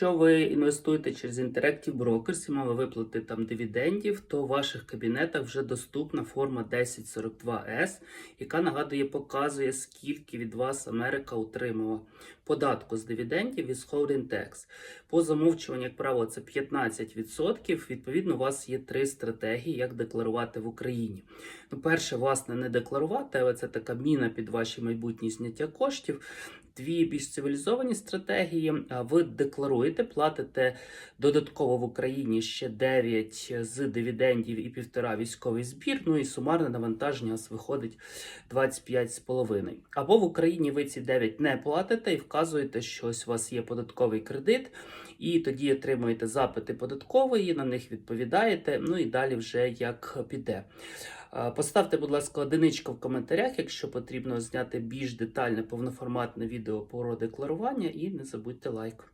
Якщо ви інвестуєте через Interactive Brokers і мали виплати там дивідендів, то в ваших кабінетах вже доступна форма 1042S, яка нагадує, показує, скільки від вас Америка отримала податку з дивідендів і з holding tax. По замовчуванню, як правило, це 15%. Відповідно, у вас є три стратегії, як декларувати в Україні. Ну, перше, власне, не декларувати, але це така міна під ваші майбутні зняття коштів. Дві більш цивілізовані стратегії. Ви декларуєте, платите додатково в Україні ще 9 з дивідендів і півтора військовий збір. Ну і сумарне навантаження у вас виходить 25,5. Або в Україні ви ці 9 не платите і вказуєте, що ось у вас є податковий кредит, і тоді отримуєте запити податкової, на них відповідаєте. Ну і далі вже як піде. Е, Поставте, будь ласка, одиничку в коментарях, якщо потрібно зняти більш детальне повноформатне відео про декларування, і не забудьте лайк.